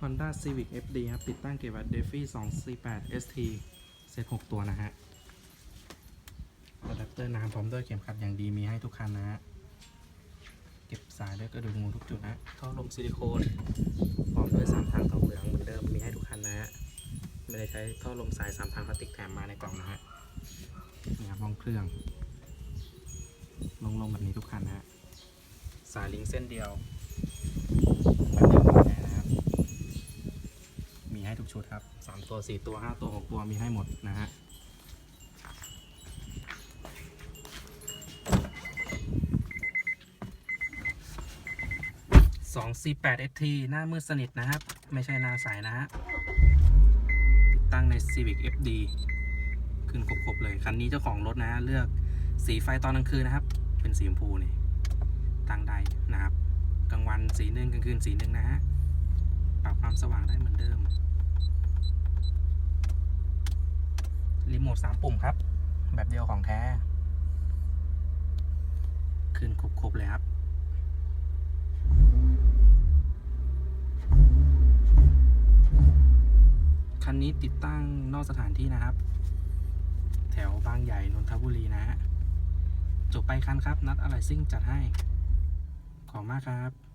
Honda Civic FD ครับ ติดตั้งเก็บวัต Defi 248 ST เซต6ตัวนะฮะอะแดปเตอร์น้ำพร้อมด้วยเข็มขัดอย่างดีมีให้ทุกคันนะฮะ เก็บสายด้วยกระดูกงูทุกจุดนะท่อลมซิลิโคนพร้อมด้วยสามทางทองเหลืองเหมือนเดิมมีให้ทุกคันนะฮะ ไม่ได้ใช้ท่อลมสายสามทางพลาสติกแถมมาในกล่องนะฮะนี่ครับห้องเครื่อง ลงๆแบบนี้ทุกคันนะฮะ สายลิงก์เส้นเดียวแบบเดียวกันแน่นะครับ มี ให้ทุกชุดครับสามตัวสี่ตัวห้าตัวหกตัวมีให้หมดนะฮะ248 ST หน้ามืดสนิทนะครับ ไม่ใช่หน้าใสนะฮะติดตั้งใน Civic FD ขึ้นครบๆเลย คันนี้เจ้าของรถนะฮะเลือกสีไฟตอนกลางคืนนะครับ เป็นสีชมพูนี่ตั้งได้นะครับ กลางวันสีหนึ่งกลางคืนสีหนึ่งนะฮะปรับความสว่างได้เหมือนเดิม รีโมทสามปุ่มครับ แบบเดียวของแท้ ขึ้นครบๆเลยครับคันนี้ติดตั้งนอกสถานที่นะครับ แถวบางใหญ่นนทบุรีนะฮะจบไปคันครับ นัดอะไรซิ่งจัดให้ ขอบมากครับ